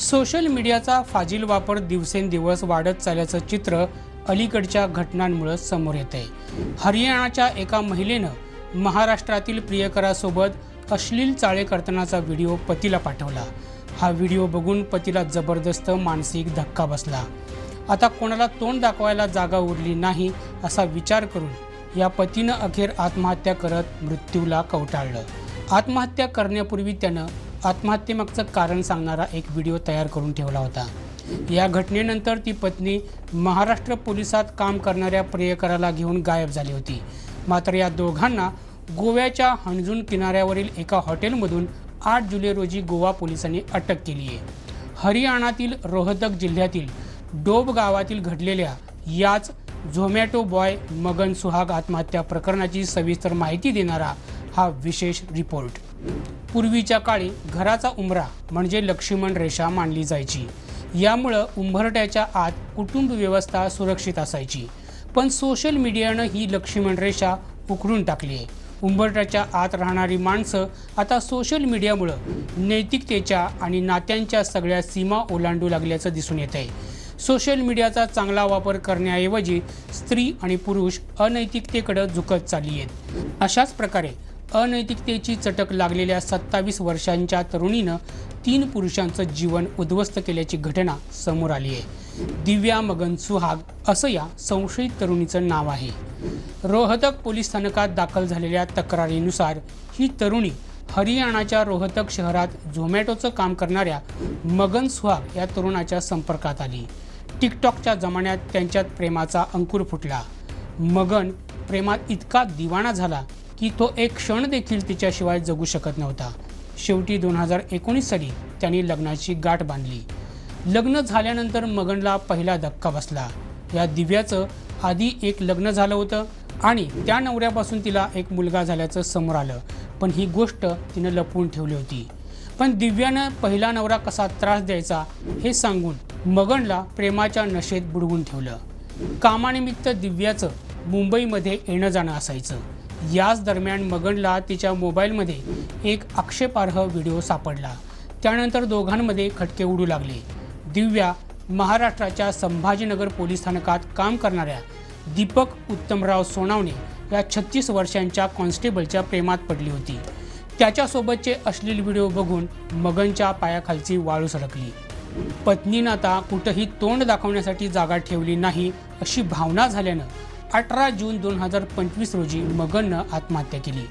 Social मीडियाचा फाजील वापर दिवसेंदिवस वाढत चालल्याचं चित्र अलीकडच्या घटनांमुळे समोर येत आहे हरियाणाच्या एका महिलेनं महाराष्ट्रातील प्रियकरासोबत अश्लील चाळे करतानाचा व्हिडिओ पतीला पाठवला. हा व्हिडिओ बघून पतीला जबरदस्त मानसिक धक्का बसला. आता कोणाला तोंड दाखवायला जागा उरली नाही असा विचार करून या पतीनं अखेर आत्महत्या करत मृत्यूला कवटाळलं. आत्महत्या करण्यापूर्वी त्यानं आत्महत्येमागचं कारण सांगणारा एक व्हिडिओ तयार करून ठेवला होता. या घटनेनंतर ती पत्नी महाराष्ट्र पोलिसात काम करणाऱ्या प्रियकराला घेऊन गायब झाली होती. मात्र या दोघांना गोव्याच्या हणजून किनाऱ्यावरील एका हॉटेलमधून आठ जुलै रोजी गोवा पोलिसांनी अटक केली आहे. हरियाणातील रोहतक जिल्ह्यातील डोब गावातील घडलेल्या याच झोमॅटो बॉय मगन सुहाग आत्महत्या प्रकरणाची सविस्तर माहिती देणारा हा विशेष रिपोर्ट. पूर्वीच्या काळी घराचा उंबरा म्हणजे लक्ष्मण रेषा मानली जायची. यामुळं उंबरट्याच्या आत कुटुंब व्यवस्था सुरक्षित असायची. पण सोशल मीडियानं ही लक्ष्मण रेषा उखडून टाकली आहे. उंबरट्याच्या आत राहणारी माणसं आता सोशल मीडियामुळं नैतिकतेच्या आणि नात्यांच्या सगळ्या सीमा ओलांडू लागल्याचं दिसून येत आहे सोशल मीडियाचा चांगला वापर करण्याऐवजी स्त्री आणि पुरुष अनैतिकतेकडं झुकत चालली आहेत. अशाच प्रकारे अनैतिकतेची चटक लागलेल्या सत्तावीस वर्षांच्या तरुणीनं तीन पुरुषांचं जीवन उद्ध्वस्त केल्याची घटना समोर आली आहे. दिव्या मगन सुहाग असं या संशयित तरुणीचं नाव आहे. रोहतक पोलीस स्थानकात दाखल झालेल्या तक्रारीनुसार ही तरुणी हरियाणाच्या रोहतक शहरात झोमॅटोचं काम करणाऱ्या मगन सुहाग या तरुणाच्या संपर्कात आली. टिकटॉकच्या जमान्यात त्यांच्यात प्रेमाचा अंकुर फुटला. मगन प्रेमात इतका दिवाणा झाला की तो एक क्षण देखील तिच्याशिवाय जगू शकत नव्हता. शेवटी दोन हजार एकोणीस साली त्यांनी लग्नाची गाठ बांधली. लग्न झाल्यानंतर मगनला पहिला धक्का बसला. या दिव्याचं आधी एक लग्न झालं होतं आणि त्या नवऱ्यापासून तिला एक मुलगा झाल्याचं समोर आलं. पण ही गोष्ट तिनं लपवून ठेवली होती. पण दिव्यानं पहिला नवरा कसा त्रास द्यायचा हे सांगून मगनला प्रेमाच्या नशेत बुडवून ठेवलं. कामानिमित्त दिव्याचं मुंबईमध्ये येणं जाणं असायचं. याच दरम्यान मगनला तिच्या मोबाईलमध्ये एक आक्षेपार्ह व्हिडिओ सापडला. त्यानंतर दोघांमध्ये खटके उडू लागले. दिव्या महाराष्ट्राच्या संभाजीनगर पोलीस स्थानकात काम करणाऱ्या दीपक उत्तमराव सोनावणे या छत्तीस वर्षांच्या कॉन्स्टेबलच्या प्रेमात पडली होती. त्याच्यासोबतचे अश्लील व्हिडिओ बघून मगनच्या पायाखालची वाळू सरकली. पत्नीनं आता कुठंही तोंड दाखवण्यासाठी जागा ठेवली नाही अशी भावना झाल्यानं अठरा जून दोन हजार पंचवीस रोजी मगननं आत्महत्या केली.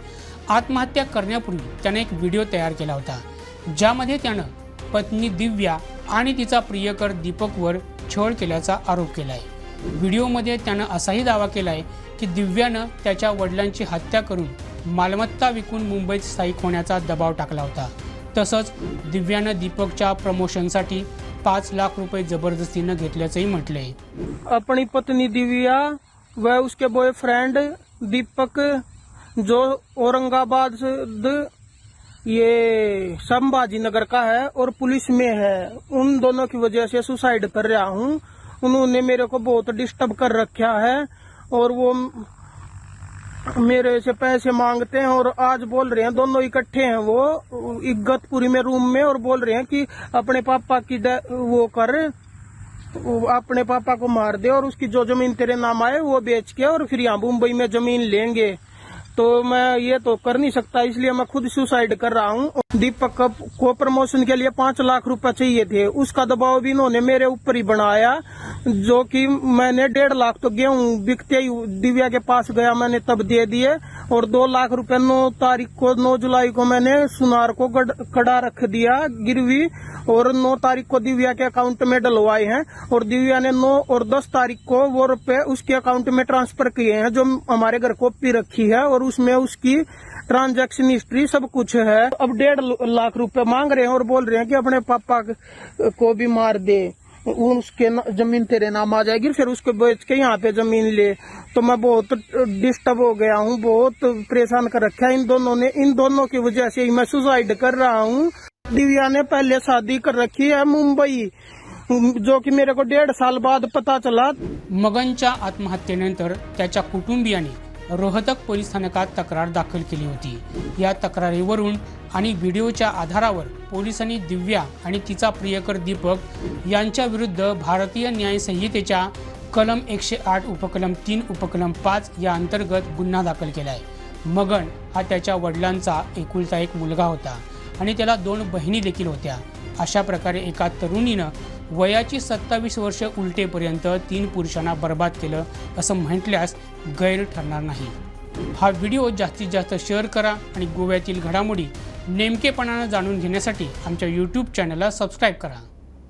आत्महत्या करण्यापूर्वी त्यानं एक व्हिडिओ तयार केला होता ज्यामध्ये त्यानं पत्नी दिव्या आणि तिचा प्रियकर दीपकवर छळ केल्याचा आरोप केला आहे व्हिडिओमध्ये त्यानं असाही दावा केला आहे की दिव्यानं त्याच्या वडिलांची हत्या करून मालमत्ता विकून मुंबईत स्थायिक होण्याचा दबाव टाकला होता. तसंच दिव्यानं दीपकच्या प्रमोशनसाठी पाच लाख रुपये जबरदस्तीनं घेतल्याचंही म्हटलं आहे पत्नी दिव्या व उसके बॉयफ्रेंड दीपक, जो औरंगाबाद ये संभाजी नगर का है और पुलिस में है। उन दोनों की वजह से सुसाइड कर रहा हूँ। उन्होंने मेरे को बहुत डिस्टर्ब कर रखा है और वो मेरे से पैसे मांगते हैं और आज बोल रहे हैं, दोनों इकट्ठे हैं वो इगतपुरी में रूम में और बोल रहे हैं कि अपने पापा की वो कर अपने पापा को मार दे और उसकी जो ज़मीन तेरे नाम आए, वो बेच के और फिर यहाँ मुंबई में ज़मीन लेंगे। तो मैं ये तो कर नहीं सकता, इसलिए मैं खुद सुसाइड कर रहा हूँ। दीपक को- प्रमोशन के लिए पाँच लाख रुपए चाहिए थे। उसका दबाव भी इन्होंने मेरे ऊपर ही बनाया, जो कि मैंने डेढ़ लाख तो गेहूँ बिकते ही दिव्या के पास गया, मैंने तब दे दिए। और दो लाख रुपए नौ तारीख को, नौ जुलाई को मैंने सुनार को कड़ा रख दिया गिरवी, और नौ तारीख को दिव्या के अकाउंट में डलवाए हैं, और दिव्या ने नौ और दस तारीख को वो रुपए उसके अकाउंट में ट्रांसफ़र किए हैं, जो हमारे घर कॉपी रखी है, और उसमें उसकी ट्रांजैक्शन हिस्ट्री सब कुछ है। अब डेढ़ लाख रुपए मांग रहे हैं और बोल रहे हैं कि अपने पापा को भी मार दे। वो उसके ज़मीन तेरे नाम आ जाएगी, फिर उसको बेच के यहाँ पे ज़मीन ले। तो मैं बहुत डिस्टर्ब हो गया हूँ, बहुत परेशान कर रखा है इन दोनों ने। इन दोनों की वजह से ही मैं सुसाइड कर रहा हूँ। दिव्या ने पहले शादी कर रखी है मुंबई जो कि मेरे को डेढ़ साल बाद पता चला। मगनच्या आत्महत्येनंतर त्याच्या कुटुंबियांनी रोहतक पोलीस स्थानकात तक्रार दाखल केली होती. या तक्रारीवरून आणि व्हिडिओच्या आधारावर पोलिसांनी दिव्या आणि तिचा प्रियकर दीपक यांच्या विरुद्ध भारतीय न्याय संहितेच्या कलम एकशे आठ उपकलम तीन उपकलम पाच या अंतर्गत गुन्हा दाखल केला आहे मगन हा त्याच्या वडिलांचा एकुलता एक मुलगा होता आणि त्याला दोन बहिणी देखील होत्या. अशा प्रकारे एका तरुणीनं वयाची सत्तावीस वर्ष उलटेपर्यंत तीन पुरुषांना बर्बाद केलं असं म्हटल्यास गैर ठरणार नाही. हा व्हिडिओ जास्तीत जास्त शेअर करा आणि गोव्यातील घडामोडी नेमकेपणानं जाणून घेण्यासाठी आमच्या यूट्यूब चॅनलला सबस्क्राईब करा.